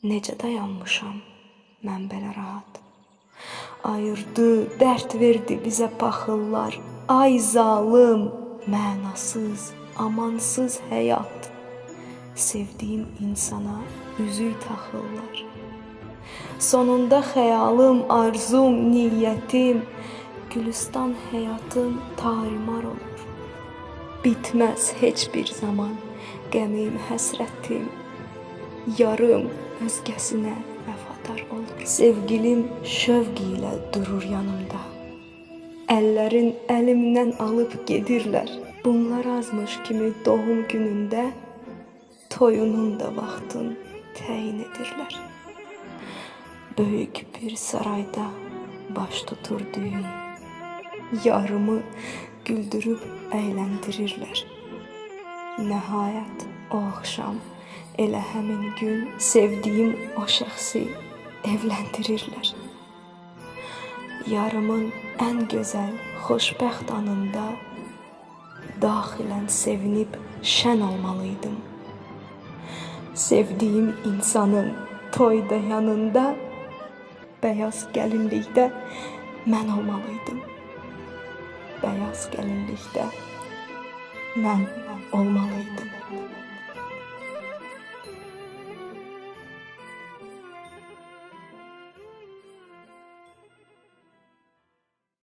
Necə dayanmışam mən rahat. Ayırdı, dərd verdi bizə paxıllar. Ay zalım, mənasız, amansız həyat. Sevdiyim insana üzük taxırlar. Sonunda xəyalım, arzum, niyyətim, Gülüstan həyatım tarimar olur. Bitməz heç bir zaman qəmim, həsrətim. Yarım özgəsinə vəfadar olur. Sevgilim şövq ilə durur yanımda. Əllərin əlimdən alıb gedirlər. Bunlar azmış kimi doğum günündə toyunun da vaxtın təyin edirlər. Böyük bir sarayda baş tutur düyün. Yarımı güldürüb əyləndirirlər. Nəhayət o axşam elə həmin gün sevdiyim o şəxsi evləndirirlər. Yarımın ən gözəl, xoşbəxt anında daxilən sevinib şən olmalıydım. Sevdiyim insanın toyda yanında bəyaz gəlinlikdə mən olmalıydım. Bəyaz gəlinlikdə mən olmalıydım.